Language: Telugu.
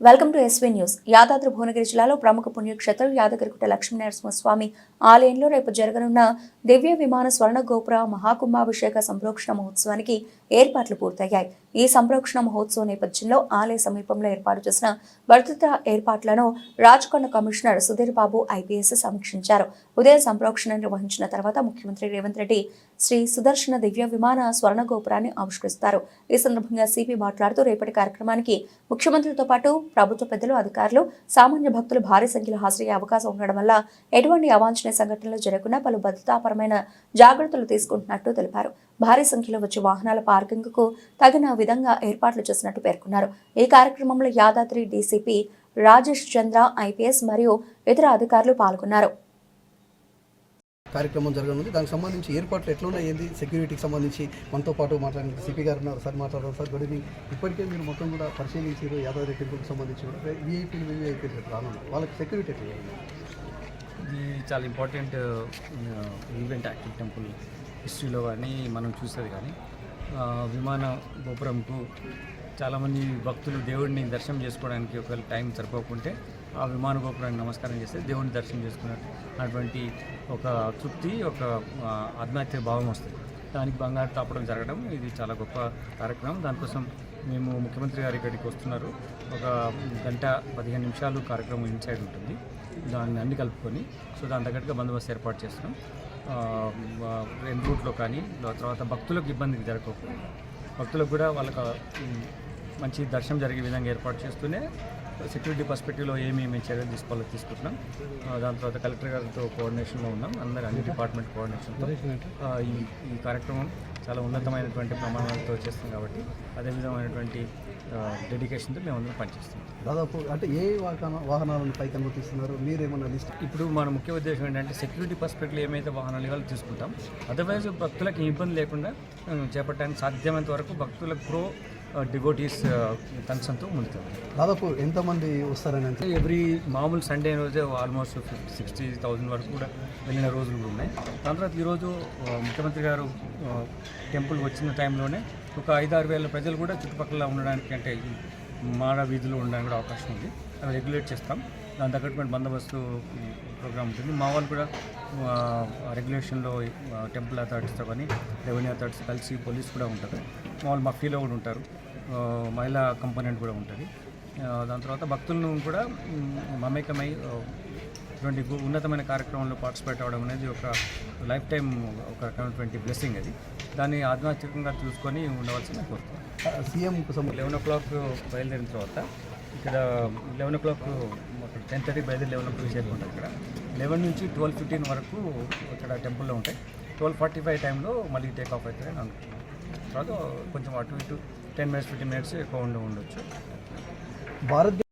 Welcome to SV news. Yadadri Bhuvanagiri జిల్లాలో ప్రముఖ పుణ్యక్షేత్రం యాదగిరిగుట్ట లక్ష్మీనరసింహస్వామి ఆలయంలో రేపు జరగనున్న దివ్య విమాన స్వర్ణ గోపుర మహాకుంభాభిషేక సంప్రోక్షణ మహోత్సవానికి ఏర్పాట్లు పూర్తయ్యాయి. ఈ సంరక్షణ మహోత్సవం నేపథ్యంలో ఆలయ సమీపంలో ఏర్పాటు చేసిన భద్రతా ఏర్పాట్లను రాచకొండ కమిషనర్ సుధీర్ బాబు ఐపీఎస్ సమీక్షించారు. ఉదయం సంప్రోక్షణ నిర్వహించిన తర్వాత ముఖ్యమంత్రి రేవంత్ రెడ్డి శ్రీ సుదర్శన దివ్య విమాన స్వర్ణ గోపురాన్ని ఆవిష్కరిస్తారు. ఈ సందర్భంగా సిపి మాట్లాడుతూ రేపటి కార్యక్రమానికి ముఖ్యమంత్రితో పాటు ప్రభుత్వ పెద్దలు అధికారులు సామాన్య భక్తులు భారీ సంఖ్యలో హాజరయ్యే అవకాశం ఉండడం వల్ల ఎటువంటి అవాంఛనీయ సంఘటనలు జరగకుండా పలు భద్రతాపరమైన జాగ్రత్తలు తీసుకుంటున్నట్టు తెలిపారు. భారీ సంఖ్యలో వచ్చే వాహనాల పార్కింగ్కు తగిన విధంగా ఏర్పాట్లు చేసినట్టు పేర్కొన్నారు. ఈ కార్యక్రమంలో యాదాద్రి డీసీపీ రాజేష్ చంద్ర ఐపీఎస్ మరియు ఇతర అధికారులు పాల్గొన్నారు. కార్యక్రమం జరగనుంది. దానికి సంబంధించి ఏర్పాట్లు ఎట్లా ఉన్నాయి ఏంది సెక్యూరిటీకి సంబంధించి మనతో పాటు మాట్లాడిన సిపి గారు ఉన్నారు. సార్ మాట్లాడారు. సార్ గుడ్ ఈవినింగ్ ఇప్పటికే మీరు మొత్తం కూడా పరిశీలించారు. యాదాద్రి టెంపుల్కి సంబంధించి కూడా. వీఐపీలు వీఐపీలు రానున్నారు వాళ్ళకి సెక్యూరిటీ ఎట్లా? ఇది చాలా ఇంపార్టెంట్ ఈవెంట్ యాక్టివ్ టెంపుల్ హిస్టరీలో కానీ మనం చూసేది కానీ విమాన గోపురంకు చాలామంది భక్తులు దేవుడిని దర్శనం చేసుకోవడానికి ఒకవేళ టైం సరిపోకుంటే ఆ విమాన గోపురానికి నమస్కారం చేస్తే దేవుడిని దర్శనం చేసుకున్నట్టు అటువంటి ఒక తృప్తి ఒక ఆత్మహత్య భావం వస్తుంది. దానికి బంగారు తాపడం జరగడం ఇది చాలా గొప్ప కార్యక్రమం. దానికోసం మేము ముఖ్యమంత్రి గారి ఇక్కడికి వస్తున్నారు. ఒక గంట పదిహేను నిమిషాలు కార్యక్రమం ఇన్సైడ్ ఉంటుంది. దాన్ని అన్ని కలుపుకొని సో దాని తగ్గట్టుగా బందోబస్తు ఏర్పాటు చేస్తున్నాం. ఎన్ రూట్లో కానీ తర్వాత భక్తులకు ఇబ్బంది జరగకపోకుండా భక్తులకు కూడా వాళ్ళకి మంచి దర్శనం జరిగే విధంగా ఏర్పాటు చేస్తూనే సెక్యూరిటీ పర్స్పెక్టివ్లో ఏమి మేము చర్యలు తీసుకోవాలో తీసుకుంటున్నాం. దాని తర్వాత కలెక్టర్ గారితో కోఆర్డినేషన్లో ఉన్నాం. అందరు అన్ని డిపార్ట్మెంట్ కోఆర్డినేషన్తో ఈ కార్యక్రమం చాలా ఉన్నతమైనటువంటి ప్రమాణాలతో చేస్తాం కాబట్టి అదే విధమైనటువంటి డెడికేషన్తో మేము అందరం పనిచేస్తున్నాం. దాదాపు అంటే ఏ వాహన వాహనాలను పైకి అనుమతిస్తున్నారు మీరేమన్నా లిస్ట్ ఇప్పుడు మన ముఖ్య ఉద్దేశం ఏంటంటే సెక్యూరిటీ పర్స్పెక్టివ్ ఏమైతే వాహనాలు ఇవ్వాలో తీసుకుంటాం. అదర్వైజ్ భక్తులకు ఇబ్బంది లేకుండా చేపట్టడానికి సాధ్యమైనంత వరకు భక్తులకు ప్రో డివోటీస్ కన్సర్న్తో ముందుకు దాదాపు ఎంతమంది వస్తారని అంటే ఎవ్రీ మామూలు సండే రోజే ఆల్మోస్ట్ సిక్స్టీ థౌజండ్ వరకు కూడా వెళ్ళిన రోజులు కూడా ఉన్నాయి. దాని తర్వాత ఈరోజు ఆ, ముఖ్యమంత్రి గారు టెంపుల్ వచ్చిన టైంలోనే ఒక ఐదారు వేల ప్రజలు కూడా చుట్టుపక్కల ఉండడానికి అంటే మాడ వీధులు ఉండడానికి కూడా అవకాశం ఉంది. అవి రెగ్యులేట్ చేస్తాం. దాని తగ్గట్టు బందోబస్తు ప్రోగ్రామ్ ఉంటుంది. మా వాళ్ళు కూడా రెగ్యులేషన్లో టెంపుల్ అథారిటీస్తో కానీ రెవెన్యూ అథారిటీస్ కలిసి పోలీస్ కూడా ఉంటారు మా వాళ్ళు మా ఫీలో కూడా ఉంటారు. మహిళా కంపోనెంట్ కూడా ఉంటుంది. దాని తర్వాత భక్తులను కూడా మమేకమై ఇటువంటి ఉన్నతమైన కార్యక్రమంలో పార్టిసిపేట్ అవ్వడం అనేది ఒక లైఫ్ టైం ఒక రకమైనటువంటి బ్లెస్సింగ్ అది. దాన్ని ఆధ్యాత్మికంగా చూసుకొని ఉండవలసిన కోరుతున్నాను సీఎంకు సంబంధించి లెవెన్ ఓ క్లాక్ బయలుదేరిన తర్వాత ఇక్కడ eleven o'clock ten thirty బయలుదేరి లెవెన్ ఓ క్లాక్ చేరుకుంటాం ఇక్కడ. లెవెన్ నుంచి ట్వెల్వ్ ఫిఫ్టీన్ వరకు ఇక్కడ టెంపుల్లో ఉంటాయి. ట్వెల్వ్ ఫార్టీ ఫైవ్ టైంలో మళ్ళీ టేక్ ఆఫ్ అవుతారని అనుకుంటున్నాను తర్వాత కొంచెం అటు ఇటు టెన్ మినిట్స్ ఫిఫ్టీన్ మినిట్స్ ఎక్కువ ఉండి ఉండొచ్చు. భారత్